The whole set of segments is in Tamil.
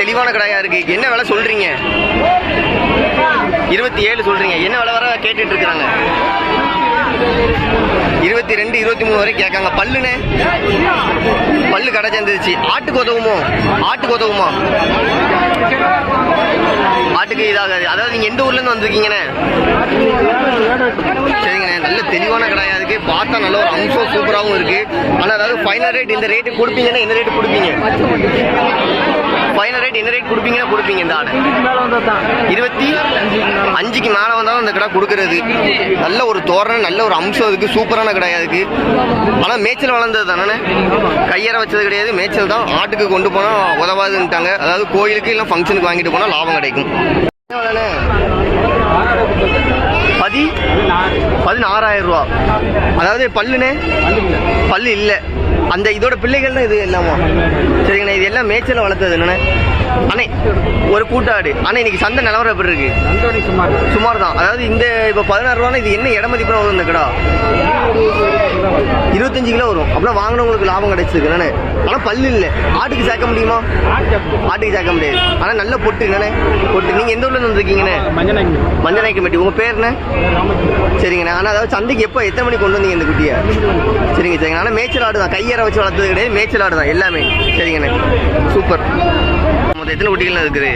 தெளிவான கடையா இருக்கு. என்ன விலை சொல்றீங்க? இருபத்தி ஏழு சொல்றீங்க. என்ன விலை வர கேட்டுட்டு இருக்கிறாங்க? இருபத்தி ரெண்டு இருபத்தி மூணு வரை கேட்காங்க. பல்லுனே பல்லு கடை சேர்ந்துருச்சு. ஆட்டுக்கு உதவுமோ? ஆட்டுக்கு உதவுமா? ஆட்டுக்கு இதாகாது. அதாவது நீங்க எந்த ஊர்ல இருந்து வந்திருக்கீங்கண்ணே? சரிங்கண்ணே. நல்ல தெளிவான கடையா இருக்கு. பார்த்தா நல்ல ஒரு அம்சம் சூப்பராகவும் இருக்கு. ஆனா அதாவது ஃபைனல் ரேட் இந்த ரேட்டு கொடுப்பீங்கன்னா என்ன ரேட்டு கொடுப்பீங்க? ஃபைனல் ரேட் என்ன ரேட் கொடுப்பீங்கன்னா கொடுப்பீங்க இந்த ஆடு இருபத்தி அஞ்சுக்கு மேலே வந்தாலும் அந்த கடை கொடுக்கறது. நல்ல ஒரு தோரணம் நல்ல ஒரு அம்சம் இருக்கு சூப்பரான கடையா இருக்கு ஆனால் மேய்ச்சல் வளர்ந்தது தானே? கையற வச்சது கிடையாது. மேய்ச்சல் தான். ஆட்டுக்கு கொண்டு போனால் உதவாதுன்ட்டாங்க அதாவது கோயிலுக்கு இல்லை ஃபங்க்ஷனுக்கு வாங்கிட்டு போனால் லாபம் கிடைக்கும். பதி பதினாறாயிரம் ரூபா. அதாவது பல்லுனே? பல்லு இல்லை. அந்த இதோட பிள்ளைகள் தான் இது எல்லாமா சரிங்கண்ணா இது எல்லாம் மேய்ச்சல வளர்த்தது என்னண்ணே? அண்ணே ஒரு கூட்டாடு. அண்ணே இன்னைக்கு சந்தை நிலவரம் எப்படி இருக்கு? சுமார். தான் அதாவது இந்த இப்போ பதினாறு ரூபானா இது என்ன இட மதிப்புனா வரும் இந்த கடா? இருபத்தஞ்சு கிலோ வரும். அப்படின்னா வாங்கினவங்களுக்கு லாபம் கிடைச்சிருக்கு. என்னண்ணே? ஆனால் பல்லு இல்லை. ஆட்டுக்கு சேர்க்க முடியுமா? ஆட்டுக்கு சேர்க்க முடியாது. ஆனால் நல்ல பொட்டு என்னண்ணே? பொட்டு. நீங்கள் எந்த ஊர்ல வந்திருக்கீங்கண்ணே? மஞ்சநாய்க்கு மட்டி. உங்கள் பேர் என்ன? சரிங்கண்ணே. ஆனால் அதாவது சந்தைக்கு எப்போ எத்தனை மணிக்கு கொண்டு வந்தீங்க இந்த குட்டியை? சரிங்க சரிங்க. ஆனால் மேய்ச்சல் ஆடு தான் கையற வச்சு வளர்த்தது கிடையாது. மேய்ச்சல் ஆடு தான் எல்லாமே. சரிங்கண்ணே. சூப்பர். மொத்தம் எத்தனை குட்டிகள் இருக்குது?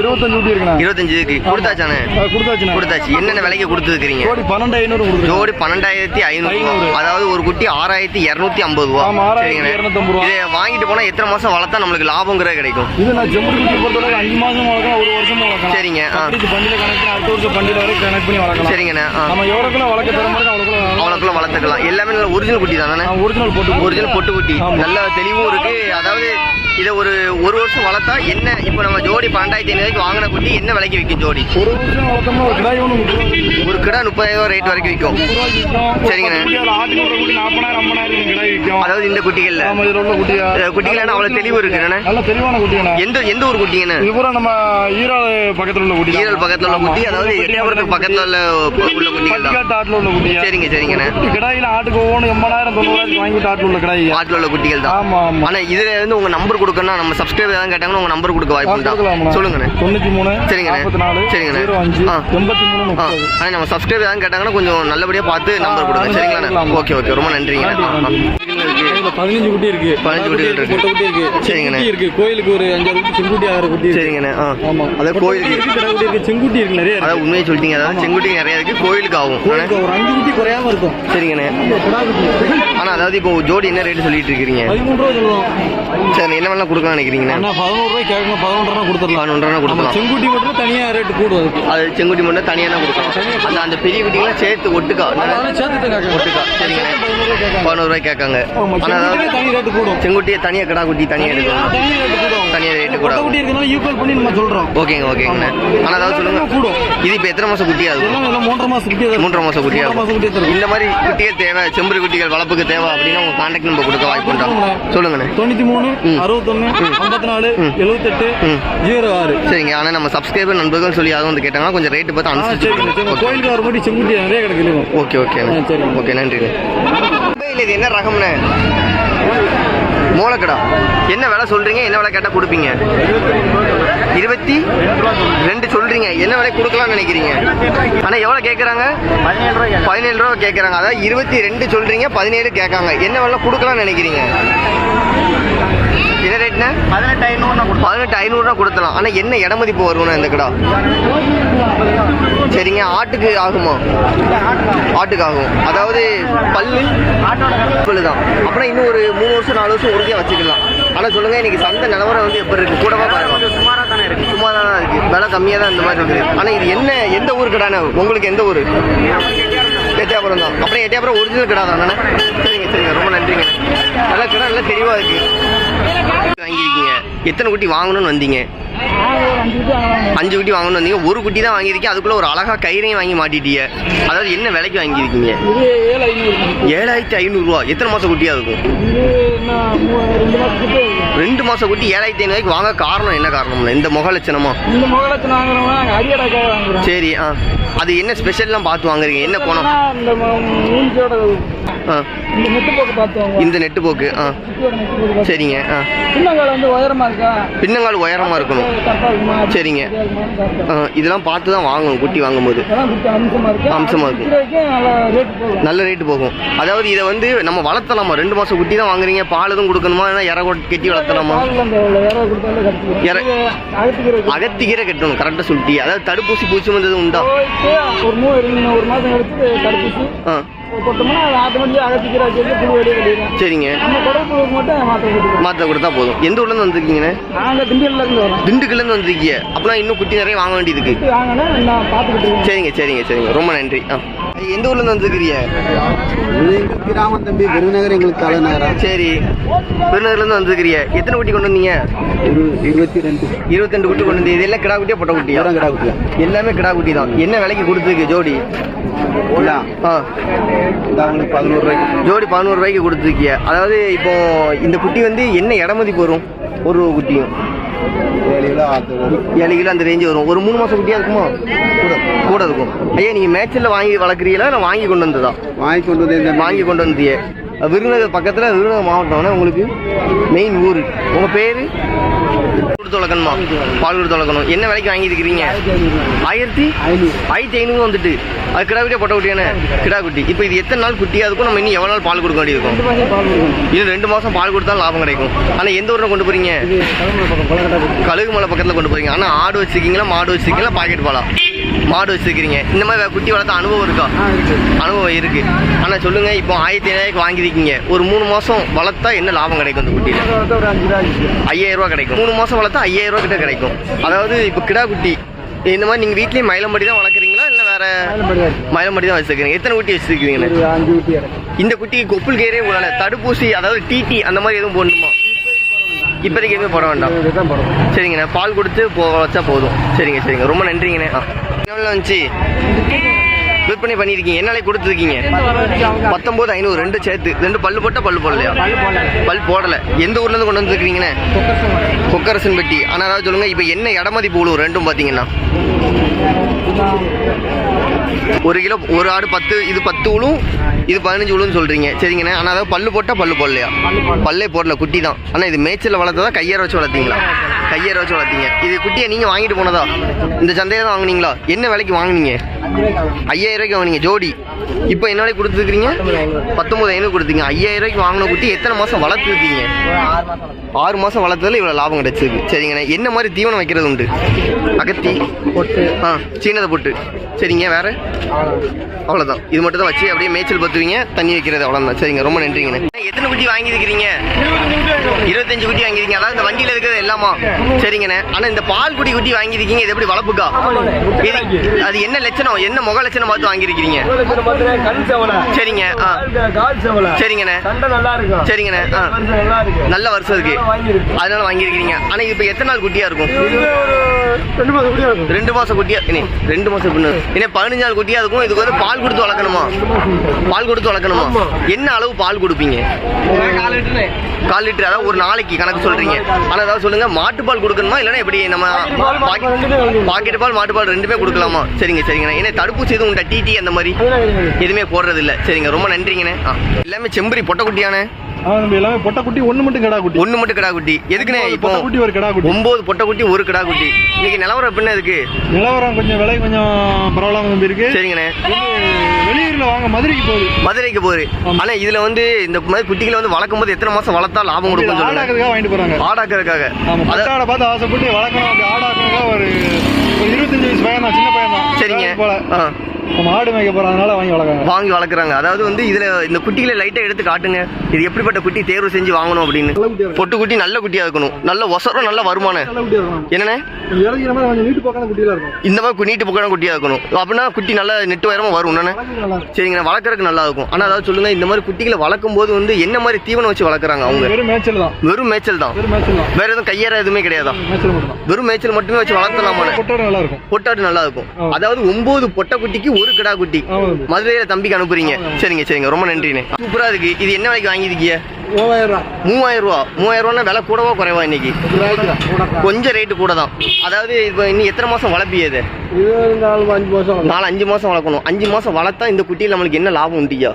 இருபத்தஞ்சு இருக்குண்ணா. இருபத்தஞ்சு இருக்கு கொடுத்தாச்சானே கொடுத்தாச்சுண்ணா. கொடுத்தாச்சு. என்னென்ன விலைக்கு கொடுத்துருக்கீங்க கோடி பன்னெண்டு ஐநூறு ஜோடி பன்னெண்டாயிரத்தி ஐநூறு. அதாவது ஒரு குட்டி ஆறாயிரத்தி இரநூத்தி ஐம்பது ரூபா. இதை வாங்கிட்டு போனா எத்தனை மாசம் வளர்த்தா நம்மளுக்கு லாபங்கிறது கிடைக்கும்? இது நான் செம்படி குட்டி பொறுத்தவரை அஞ்சு மாசம் வளர்க்கலாம் ஒரு வருஷம் வளர்க்கலாம். சரிங்க, பண்டிகை கணக்கு அடுத்த வருஷம் பண்டிகை வரைக்கும் கணக்கு பண்ணி வளர்க்கலாம். சரிங்கண்ணே. நம்ம எவ்வளோக்குள்ள வளர்க்க தர மாதிரி அவ்வளோக்குள்ள வளர்த்துக்கலாம். எல்லாமே நல்ல ஒரிஜினல் குட்டி தானே ஒரிஜினல் போட்டு ஒரிஜினல் பொட்டு குட்டி. நல்ல தெளிவும் இருக்கு. அதாவது இதை ஒரு ஒரு வருஷம் வளர்த்தா என்ன இப்போ நம்ம ஜோடி பன்னெண்டாயிரத்தி ஐநூறுக்கு வாங்கின குட்டி என்ன விலைக்கு விற்கும் ஜோடி? ஒரு ஒரு ஒரு கிடா முப்பதாயிரம் ரேட் வரைக்கும் விற்கும் சரிங்கண்ணே. ஒரு குட்டி ஒரு குட்டி அதாவது இந்த குட்டிகள்ல. குட்டிகள் அவ்வளவு தெளிவு இருக்கு என்னண்ணே? நல்ல தெளிவான குட்டியாண்ணா எந்த எந்த இது பூரா நம்ம ஈரோடு பக்கத்துல உள்ள குட்டி தான். ஈரல் பக்கத்துல உள்ள குட்டி அதாவது எட்டயபுரத்துக்கு பக்கத்துல உள்ள உள்ள குட்டிகள் தான். உள்ள குட்டியா? சரிங்க சரிங்கண்ணே. கிடாயில ஆட்டுக்கு ஒவ்வொன்று எண்பதாயிரம் தொண்ணூறாயிரம் வாங்கிட்டு ஆட்டுல உள்ள கிடாய். ஆட்டில் உள்ள குட்டிகள் தான். ஆமா ஆனா இதுல இருந்து உங்க நம்பர் கொடுக்கணும் நம்ம சப்ஸ்கிரைபர் ஏதாவது கேட்டாங்கன்னா உங்க நம்பர் கொடுக்க வாய்ப்பு உண்டா. சொல்லுங்கண்ணே. மூணு சரிங்கண்ணே. சரிங்கண்ணே. அஞ்சு. எண்பத்தி மூணு ஆ. நம்ம சப்ஸ்கிரைபர் ஏதாவது கேட்டாங்கன்னா கொஞ்சம் நல்லபடியா பார்த்து நம்பர் கொடுங்க. சரிங்களாண்ணே. Okay okay. ரொம்ப நன்றிங்க நன்றி, ஆ, ஆ. நன்றி. இதுல பதினஞ்சு குட்டி இருக்கு. பதினஞ்சு குட்டிகள் இருக்கு. குட்டி இருக்கு. சரிங்கண்ணே. செங்குட்டி இருக்கு. கோயிலுக்கு ஒரு அஞ்சாறு குட்டி செங்குட்டி ஆகிற குட்டி இருக்கு. சரிங்கண்ணே. ஆ. ஆமா. அதாவது கோயிலுக்கு குட்டி இருக்கு கிடா குட்டி இருக்கு. செங்குட்டி இருக்கு நிறைய இருக்கு. அதாவது உண்மையை சொல்லிட்டீங்க. அதாவது செங்குட்டி நிறைய இருக்கு கோயிலுக்கு ஆகும். ஒரு அஞ்சு குட்டி குறையாம இருக்கும். சரிங்கண்ணே. குட்டி. ஆனா அதாவது இப்போ ஜோடி என்ன ரேட் சொல்லிட்டு இருக்கீங்க பதிமூணு ரூபா சொல்லுவோம். சரி என்ன வேணா கொடுக்கலாம் நினைக்கிறீங்கண்ணே? அண்ணா பதினோரு ரூபாய் கேட்கணும். பதினொன்று ரூபா கொடுத்துடலாம். பதினொன்று ரூபா ஆமா கொடுக்கலாம். செங்குட்டி மட்டும் தனியா ரேட்டு கூடும் அது செங்குட்டி மட்டும் தனியாக தான் கொடுக்கலாம். அந்த அந்த பெரிய குட்டிங்களாம் சேர்த்து ஒட்டுக்கா. அதனால சேர்த்து தான் கேட்கணும் ஒட்டுக்கா. சரிங்கண்ணே பதினோரு ரூபாய் கேட்கணும் பதினோரு ரூபாய் கேட்காங்க. ஆனால் தனி ரேட்டு கூடும். செங்குட்டியை தனியாக கிடா குட்டி தனியாக எடுக்கணும். தனியாக ரேட்டு கூட கொட்டை இருக்கனால ஈக்குவல் பண்ணி நம்ம சொல்றோம். ஓகேங்க ஓகேங்கண்ணே ஆனால் அதாவது சொல்லுங்க. கூடும். இது இப்போ எத்தனை மாதம் குட்டி ஆகுது எல்லாம் எல்லாம் மூன்றரை மாதம் குட்டி மூன்றரை மாசம் ஆகும் குட்டி தரும் இந்த மாதிரி குட்டிகள் தேவை செம்பரி குட்டிகள் வளர்ப்புக்கு தேவை அப்படின்னா உங்க கான்டாக்ட் நம்பர் கொடுக்க வாய்ப்பு உண்டா? சொல்லுங்கண்ணே. தொண்ணூத்தி மூணு ம். அறுபத்தொன்னு ஐம்பத்தி நாலு எழுபத்தெட்டு ம். ஜீரோ ஆறு. சரிங்க ஆனால் நம்ம சப்ஸ்கிரைபர் நண்பர்கள் சொல்லி யாரும் வந்து கேட்டாங்கன்னா கொஞ்சம் ரேட்டு பார்த்து கொடுங்க. கோயிலுக்கு வர மாதிரி செங்குட்டி நிறைய கிடக்கு ஓகே ஓகே சரிங்க. ஓகே நன்றிண்ணே மும்பையில் இது என்ன ரகம்ண்ணே மூலக்கடா. என்ன விலை சொல்றீங்க? என்ன விலை கேட்டால் கொடுப்பீங்க? இருபத்தி ரெண்டு சொல்றீங்க. என்ன விலை கொடுக்கலாம்னு நினைக்கிறீங்க? ஆனால் எவ்வளோ கேட்குறாங்க பதினேழு ரூபா கேட்குறாங்க அதாவது இருபத்தி ரெண்டு சொல்றீங்க பதினேழு கேட்காங்க. என்ன விலை கொடுக்கலாம்னு நினைக்கிறீங்க? என்ன? பதினெட்டு ஐநூறு பதினெட்டு ஐநூறுரூவா கொடுத்தலாம் ஆனால் என்ன இட மதிப்பு வரும்ண்ணா இந்த கடா? சரிங்க ஆட்டுக்கு ஆகுமா? ஆட்டுக்கு ஆகும். அதாவது பல்லு பல்லு தான். அப்புறம் இன்னும் ஒரு மூணு வருஷம் நாலு வருஷம் உறுதியாக வச்சுக்கலாம். ஆனால் சொல்லுங்க இன்னைக்கு சந்தை நிலவரம் வந்து எப்படி இருக்கு? கூடவா பாருங்க. சுமாராக தானே இருக்கு? சும்மா தான் இருக்கு. விலை கம்மியாக தான் இந்த மாதிரி இருக்குது ஆனால் இது என்ன எந்த ஊர் கடாண்ணே? உங்களுக்கு எந்த ஊர்? எட்டியாபுரம் தான். அப்புறம் எட்டியாபுரம் ஒரிஜினல் கடை தானே. சரிங்க சரிங்க. ரொம்ப நன்றிங்க. நல்ல கடை நல்லா தெளிவாக இருக்கு. வாங்கியிருக்கீங்க. எத்தனை குட்டி வாங்கணும்னு வந்தீங்க? அஞ்சு குட்டி வாங்கணும்னு வந்தீங்க. ஒரு குட்டி தான் வாங்கியிருக்கீங்க. அதுக்குள்ள ஒரு அழகா கயிறையும் வாங்கி மாட்டிட்டீங்க. அதாவது என்ன விலைக்கு வாங்கியிருக்கீங்க? ஏழாயிரத்தி ஐநூறுரூவா எத்தனை மாசம் குட்டியா இருக்கும்? ரெண்டு மாசம் குட்டி ஏழாயிரத்தி ஐநூறுக்கு வாங்க காரணம் என்ன காரணம்? இந்த முக லட்சணமா? இந்த முகலத்து வாங்குறோம்னா நாங்கள் அரியடாக்காக வாங்குறோம் சரி ஆ. அது என்ன ஸ்பெஷல்லாம் பார்த்து வாங்குறீங்க? என்ன கோணம்? இந்த மூஞ்சோட ஆ. இந்த நெட்டு போக்கு ஆ சரிங்க ஆ பின்னங்கால உயரமா இருக்கணும். சரிங்க. இதெல்லாம் பார்த்து தான் வாங்கணும் குட்டி வாங்கும்போது. இதெல்லாம் குட்டி அம்சமா இருக்கு. அம்சமா இருக்கு. விக்கிற வரைக்கும் நல்ல ரேட்டு போகும். அதாவது இதை வந்து நம்ம வளர்த்தலாமா? ரெண்டு மாசம் குட்டி தான் வாங்குறீங்க பால் எதுவும் கொடுக்கணுமா? இல்லை இற கொட்- கட்டி வளர்த்தலாமா? இற- அகத்துக்கிற கட்டணும் கரெக்டாக சொல்லிட்டி அதாவது தடுப்பூசி பூச்சி வந்தது உண்டா? ஒரு மாதம் கழிச்சு தடுப்பூசி. ஆ. போட்டோம்னா அது ஆட்டோமேட்டிக்காக அகத்திக்கிற வச்சு புழு வெளியே வெளியிடும். சரிங்க. நம்ம குடல் மட்டும் மாத்திரை கொடுத்தா போதும். எந்த ஊர்லேருந்து வந்திருக்கீங்கண்ணே? நாங்கள் திண்டியல்ல இருந்து வரோம். திண்டுக்கல்லேருந்து வந்திருக்கீங்க. அப்படின்னா இன்னும் குட்டி நிறைய வாங்க வேண்டியது இருக்கு. குட்டி வாங்கினா நான் பார்த்துக்கிட்டு இருக்கேன். சரிங்க சரிங்க சரிங்க. ரொம்ப நன்றி. ஆ. எந்த ஊர்லேருந்து வந்திருக்கிறீங்க? எங்களுக்கு கிராமம் தம்பி விருதுநகர் எங்களுக்கு தலைநகரம் சரி. விருதுநகர்லேருந்து வந்திருக்கிறீங்க. எத்தனை குட்டி கொண்டு வந்தீங்க? ஒரு இருபத்தி ரெண்டு இருபத்தெண்டு குட்டி கொண்டு வந்து இதெல்லாம் கிடா குட்டியா பொட்டை குட்டியா? கிடா குட்டியா. எல்லாமே கிடா குட்டி தான். என்ன விலைக்கு கொடுத்துருக்கு ஜோடி? ஆ. அவங்களுக்கு பதினோரு ரூபாய்க்கு ஜோடி பதினோரு ரூபாய்க்கு கொடுத்துருக்கிய அதாவது இப்போ இந்த குட்டி வந்து என்ன இடமதிப்பு வரும்? ஒரு குட்டியும். ஏழு கிலோ அந்த ரேஞ்சு வரும். ஒரு மூணு மாசம் குட்டியா இருக்குமா? கூட கூட இருக்கும். ஐயா நீங்க மேட்சில் வாங்கி வளர்க்குறீங்களா? இல்லை வாங்கி கொண்டு வந்ததா? வாங்கி கொண்டு வந்து வாங்கி கொண்டு வந்தியே விருதுநகர் பக்கத்தில் விருதுநகர் மாவட்டம்னா உங்களுக்கு? மெயின் ஊர். உங்க பேரு? வளர்க்கணுமா பால் கொடுத்து வளர்க்கணும் என்ன விலைக்கு வாங்கியிருக்கிறீங்க? ஆயிரத்தி ஆயிரத்தி ஐநூறு வந்துட்டு. அது கிடா குட்டியா பொட்டை குட்டியானே கிடா குட்டி இப்போ இது எத்தனை நாள் குட்டியா இருக்கும்? நம்ம இன்னும் எவ்வளோ நாள் பால் கொடுக்க வேண்டியிருக்கும்? மாதம் இன்னும் ரெண்டு மாசம் பால் கொடுத்தா லாபம் கிடைக்கும். ஆனா எந்த ஊர்ல கொண்டு கொலக்கட்டை கொடுக்கும் கழுகுமலை பக்கத்துல கொண்டு போறீங்க. ஆனா ஆடு வச்சிருக்கீங்களா? மாடு வச்சிருக்கீங்களா? பாக்கெட் பாலா மாடு வச்சிருக்கீங்க இந்த மாதிரி குட்டி வளர்த்த அனுபவம் இருக்கா? அனுபவம் இருக்கு. ஆனா சொல்லுங்க இப்போ ஆயிரத்தி ஐநூறுக்கு வாங்கியிருக்கீங்க ஒரு மூணு மாசம் வளர்த்தா என்ன லாபம் கிடைக்கும் இந்த குட்டியில? ஒரு அஞ்சு ரூபா ஐயாயிரம் ரூபாய் கிடைக்கும். மூணு மாசம் வளர்த்தா ஐயாயிரம் ரூபாய் கிட்ட கிடைக்கும். அதாவது இப்போ கிடா குட்டி இந்த மாதிரி நீங்க வீட்லயே மயிலம்படி தான் வளர்க்குறீங்களா? இல்ல வேற மயிலம்படி தான் வச்சிருக்கீங்க. எத்தனை குட்டி வச்சிருக்கீங்க? இந்த குட்டிக்கு கொப்புள் கேரே உடல தடுப்பூசி அதாவது டிடி அந்த மாதிரி எதுவும் போடணுமா? இப்போதைக்கு எதுவுமே போட வேண்டாம். சரிங்கண்ணே பால் கொடுத்து போ வச்சா போதும். சரிங்க சரிங்க. ரொம்ப நன்றிங்கண்ணே. எவ்வளோ வந்துச்சு? விற்பனை பண்ணியிருக்கீங்க. என்ன கொடுத்துருக்கீங்க. பத்தொம்போது ஐநூறு ரெண்டு சேர்த்து ரெண்டு பல்லு போட்டா பல்லு போடலையா? பல் போடலை. எந்த ஊர்லேருந்து கொண்டு வந்துருக்கீங்கண்ணே கொக்கரசன் பெட்டி. ஆனா அதாவது சொல்லுங்க இப்போ என்ன இடமதிப்பு விழுவும் ரெண்டும் பார்த்தீங்கன்னா ஒரு கிலோ ஒரு ஆடு பத்து இது பத்து உழும் இது பதினஞ்சு உழுன்னு சொல்றீங்க. சரிங்கண்ணே. ஆனால் அதாவது பல்லு போட்டால் பல்லு போடலையா? பல்லே போடல. குட்டி தான். ஆனால் இது மேய்ச்சல் வளர்த்ததா கையேற வச்சு வளர்த்தீங்களா? கையேற வச்சு வளர்த்தீங்க. இது குட்டியை நீங்கள் வாங்கிட்டு போனதா? இந்த சந்தையில் தான் வாங்குனீங்களா? என்ன விலைக்கு வாங்குனீங்க? ஐயாயிரம் ரூபாய்க்கு வாங்குனீங்க. ஜோடி. இப்போ என்ன விலைக்கு கொடுத்துருக்கீங்க? பத்தொம்பது ஐநூறு கொடுத்தீங்க. ஐயாயிரம் ரூபாய்க்கு வாங்கின குட்டி எத்தனை மாதம் வளர்த்துருக்கீங்க? ஆறு மாதம் வளர்த்ததுல இவ்வளோ லாபம் கிடைச்சிருக்கு. சரிங்கண்ணே. என்ன மாதிரி தீவனம் வைக்கிறது உண்டு? அகத்தி? பொட்டு. ஆ சீனதை போட்டு. சரிங்க. வேற? அவ்வளோதான் இது மட்டும் தான் வச்சு அப்படியே மேய்ச்சல் ஊற்றுவீங்க தண்ணி வைக்கிறது அவ்வளோதான் சரிங்க ரொம்ப நன்றிங்கண்ணே. எத்தனை குட்டி வாங்கியிருக்கிறீங்க? இருபத்தஞ்சு குட்டி வாங்கியிருக்கீங்க. அதாவது இந்த வண்டியில் இருக்கிறது எல்லாமா? சரிங்கண்ணே. ஆனால் இந்த பால் குடி குட்டி வாங்கியிருக்கீங்க இது எப்படி வளர்ப்புக்கா? அது என்ன லட்சணம்? என்ன முக லட்சணம் பார்த்து வாங்கியிருக்கிறீங்க? சரிங்க ஆ. சரிங்கண்ணே. சரிங்கண்ணே ஆ. நல்ல வருஷம் இருக்கு அதனால வாங்கியிருக்கிறீங்க. ஆனால் இப்போ எத்தனை நாள் குட்டியா இருக்கும்? ரெண்டு மாதம் குடியா ரெண்டு மாசம் குட்டியா ரெண்டு மாசம் பதினஞ்சு நாள் குட்டியா இருக்கும் இதுக்கு வந்து பால் கொடுத்து வளர்க்கணுமா? பால் கொடுத்து வளர்க்கணுமா? என்ன அளவு பால் கொடுப்பீங்க? கால் லிட்டரு. அதாவது ஒரு நாளைக்கு கணக்கு சொல்றீங்க. ஆனா அதாவது சொல்லுங்க மாட்டு பால் கொடுக்கணுமா? இல்லைன்னா எப்படி நம்ம பாக்கெட் பால் மாட்டு பால் ரெண்டுமே கொடுக்கலாமா? சரிங்க சரிங்கண்ணா ஏன்னா தடுப்பூசி எதுவும் உண்டா? டிடி அந்த மாதிரி? எதுவுமே போடுறது இல்ல சரிங்க ரொம்ப நன்றிங்கண்ணே. எல்லாமே செம்பரி பொட்டை குட்டியானே ஆ நம்ம எல்லாமே பொட்டை குட்டி ஒன்று மட்டும் கிடா குட்டி. ஒண்ணு மட்டும் கிடா குட்டி. எதுக்குண்ணே இப்போ பொட்டை குட்டி ஒரு கிடா குட்டி. ஒன்பது பொட்டை குட்டி ஒரு கிடா குட்டி. இன்னைக்கு நிலவரம் எப்படின்னு இருக்கு? நிலவரம் கொஞ்சம் விலை கொஞ்சம் பரவாயில்லாம இருக்கு சரிங்கண்ணே. வெளியூர்ல வாங்க மதுரைக்கு போகுது. மதுரைக்கு போகுது. ஆனா இதுல வந்து இந்த மாதிரி குட்டிகளை வந்து வளர்க்கும் போது எத்தனை மாசம் வளர்த்தா லாபம் கொடுக்கும் ஆடாக்கிறதுக்காக வாங்கிட்டு போறாங்க. ஆடாக்கிறதுக்காக. பட்டாடை பார்த்து ஆசைப்பட்டு வளர்க்கணும். அப்படி ஆடாக்கிறதுக்காக ஒரு ஒரு இருபத்தஞ்சு வயசு பையன் தான் சின்ன பையன் தான் சரிங்க போல. ஆடு மேய்க்க போறதுனால வாங்கி வளர்க்காங்க வாங்கி வளர்க்குறாங்க. அதாவது வந்து இதுல இந்த குட்டிகளை லைட்டா எடுத்து காட்டுங்க. இது எப்படிப்பட்ட குட்டி தேர்வு செஞ்சு வாங்கணும் அப்படின்னு. பொட்டு குட்டி நல்ல குட்டியா இருக்கணும். நல்ல ஒசரம் நல்ல வருமானம். மாதிரி நீட்டு பக்கம் இருக்கும் இந்த மாதிரி நீட்டு புக்கான குட்டியா இருக்கணும். அப்படின்னா குட்டி நல்லா நெட்டு உயரமா வரும். இருக்கும். சரிங்கண்ணா வளர்க்குறதுக்கு நல்லா இருக்கும். ஆனா அதாவது சொல்லுங்க இந்த மாதிரி குட்டிகளை வளர்க்கும் போது வந்து என்ன மாதிரி தீவனம் வச்சு வளர்க்குறாங்க அவங்க? வெறும் மேய்ச்சல் தான். வெறும் மேய்ச்சல் தான். வேற எதுவும் கையேற எதுவுமே கிடையாதா? வெறும் மேய்ச்சல் மட்டுமே வச்சு வளர்த்தலாமாண்ணே? பொட்டோட நல்லா இருக்கும். பொட்டாடு நல்லா இருக்கும். அதாவது ஒன்பது பொட்டை குட்டிக்கு ஒரு கிடா குட்டி. மதுரையில தம்பிக்கு அனுப்புறீங்க. சரிங்க சரிங்க. ரொம்ப நன்றிண்ணே. சூப்பரா இருக்கு. இது என்ன விலைக்கு வாங்கியிருக்கீங்க? மூவாயிரம் ரூபா. மூவாயிரம் ரூபா. மூவாயிரம் ரூபா விலை கூடவா குறைவா இன்னைக்கு? கொஞ்சம் ரேட்டு கூட தான். அதாவது இப்போ இன்னும் எத்தனை மாசம் வளர்ப்பிய இது? இது நாலு அஞ்சு மாசம் வளர்க்கணும். அஞ்சு மாசம் வளர்த்தா இந்த குட்டியில் நம்மளுக்கு என்ன லாபம் உண்டியா?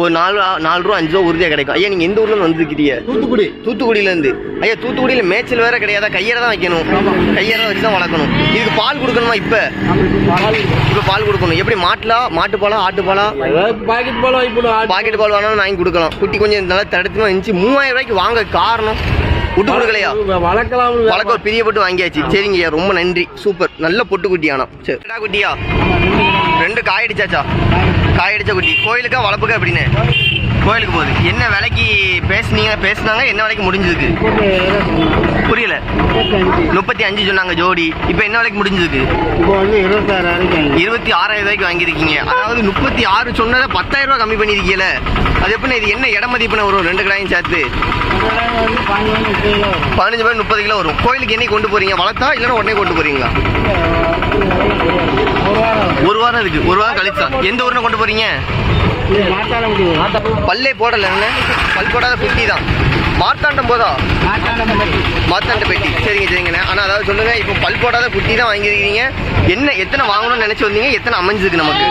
ஒரு நாலு நாலு ரூபா அஞ்சு ரூபா உறுதியாக கிடைக்கும். ஐயா நீங்கள் எந்த ஊர்ல வந்துருக்கிறீங்க தூத்துக்குடி. தூத்துக்குடியிலேருந்து. ஐயா தூத்துக்குடியில் மேய்ச்சல் வேற கிடையாதா? கையறை தான் வைக்கணும். கையறை வச்சு தான் வளர்க்கணும். இதுக்கு பால் கொடுக்கணுமா இப்போ? பால் இப்போ பால் கொடுக்கணும். எப்படி மாட்டுலா மாட்டுப்பாலா ஆட்டுப்பாலா ஏதாவது பாக்கெட் பால் பாக்கெட் பால் வேணாலும் வாங்கி கொடுக்கலாம். குட்டி கொஞ்சம் நல்லா தடுத்துமா இருந்துச்சு. மூவாயிரம் ரூபாய்க்கு வாங்க காரணம். விட்டு கொடுக்கலையா? வளர்க்கலாம் ஒரு பிரியப்பட்டு வாங்கியாச்சு. சரிங்க ஐயா ரொம்ப நன்றி. சூப்பர். நல்ல பொட்டு குட்டி ஆனா சரி. ரெண்டா குட்டியா? ரெண்டு காய் காயடிச்ச காய் குட்டி. கோயிலுக்கா வளர்ப்புக்கா எப்படின்னு? கோயிலுக்கு போகுது. என்ன விலைக்கு பேசுனீங்க? பேசுனாங்க என்ன விலைக்கு முடிஞ்சதுக்கு புரியல. முப்பத்தி அஞ்சு சொன்னாங்க ஜோடி. இப்போ என்ன விலைக்கு முடிஞ்சதுக்கு இருபத்தி ஆறாயிரம் ரூபாய்க்கு வாங்கியிருக்கீங்க. அதாவது முப்பத்தி ஆறு சொன்னதை பத்தாயிரம் ரூபாய் கம்மி பண்ணியிருக்கீங்கல்ல. அது எப்படி இது? என்ன இட மதிப்புன வரும்? ரெண்டு கடாயும் சேர்த்து. பதினஞ்சு பேர் முப்பது கிலோ வரும். கோயிலுக்கு என்னைக்கு கொண்டு போறீங்க? வளர்த்தா இல்லைன்னா உடனே கொண்டு போறீங்களா? ஒரு வாரம் ஒரு வாரம் இருக்கு. ஒரு வாரம் கழிச்சா எந்த ஊர்ல கொண்டு போறீங்க? பல்லே போடல. என்ன பல் போடாத குட்டி தான். மார்த்தாண்டம் போதா? மார்த்தாண்ட பெட்டி. சரிங்க சரிங்கண்ணே ஆனால் அதாவது சொல்லுங்க இப்போ பல் போடாத குட்டி தான் வாங்கியிருக்கீங்க. என்ன எத்தனை வாங்கணும்னு நினைச்சு வந்தீங்க? எத்தனை அமைஞ்சிருக்கு நமக்கு?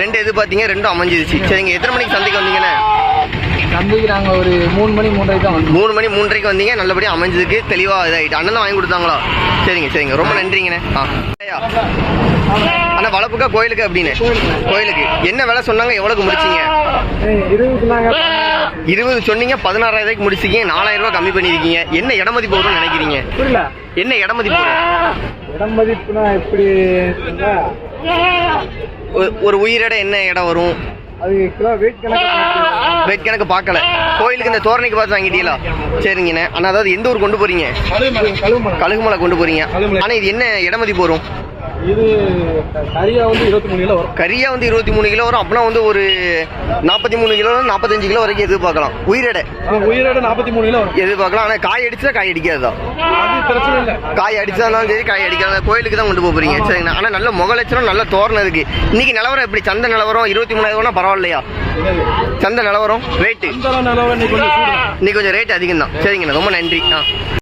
ரெண்டு எது பார்த்தீங்க ரெண்டும் அமைஞ்சிருச்சு. சரிங்க எத்தனை மணிக்கு சந்தைக்கு வந்தீங்கண்ணே? தம்பிக்கு நாங்கள் ஒரு மூணு மணி மூன்றரைக்கு தான் மூணு மணி மூன்றரைக்கு வந்தீங்க. நல்லபடியாக அமைஞ்சதுக்கு தெளிவாக இதாகிட்டு அண்ணன் தான் வாங்கி கொடுத்தாங்களா? சரிங்க சரிங்க. ரொம்ப நன்றிங்கண்ணே. ஆ. ஐயா. அண்ணா வளர்ப்புக்கா கோயிலுக்கு அப்படின்னு கோயிலுக்கு. என்ன விலை சொன்னாங்க எவ்வளோக்கு முடிச்சிங்க? இருபது சொன்னீங்க பதினாறாயிரம் ரூபாய்க்கு முடிச்சிருக்கீங்க நாலாயிரம் ரூபாய் கம்மி பண்ணியிருக்கீங்க. என்ன இட மதிப்பு வரும்னு நினைக்கிறீங்க? என்ன இட மதிப்பு வரும்? இடம் மதிப்புனா எப்படி ஒரு- உயிரிட என்ன இடம் வரும்? அது கிலோ வெயிட் கணக்கு வெயிட் கணக்கு பார்க்கல. கோயிலுக்கு இந்த தோரணைக்கு பார்த்து வாங்கிட்டீங்களா? சரிங்கண்ணே. ஆனால் அதாவது எந்த ஊர் கொண்டு போறீங்க? கழுகுமலை கொண்டு போறீங்க. ஆனால் இது என்ன இட மதிப்பு வரும்? இது சரியா வந்து இருபத்தி மூணு கிலோ வரும். கரியா வந்து இருபத்தி மூணு கிலோ வரும். அப்படின்னா வந்து ஒரு நாற்பத்தி மூணு கிலோ நாற்பத்தஞ்சு கிலோ வரைக்கும் எதிர்பார்க்கலாம். உயிரிட. உயிரோட நாற்பத்தி மூணு கிலோ வரும். எதிர்பார்க்கலாம். ஆனால் காய் அடிச்சா காய் அடிக்காதா அது பிரச்சனை இல்லை. காய் அடிச்சாலும் சரி காய் அடிக்காத கோயிலுக்கு தான் கொண்டு போக போறீங்க சரிங்கண்ணா ஆனால் நல்ல முகலட்சணம் நல்ல தோரணம் இருக்கு. இன்னைக்கு நிலவரம் எப்படி? சந்தை நிலவரம் இருபத்தி மூணாயிரம் பரவாயில்லையா? சந்தை நிலவரம் ரேட்டு இன்னைக்கு கொஞ்சம் சூடு. இன்னைக்கு கொஞ்சம் ரேட் அதிகம் தான் சரிங்கண்ணா ரொம்ப நன்றி. ஆ.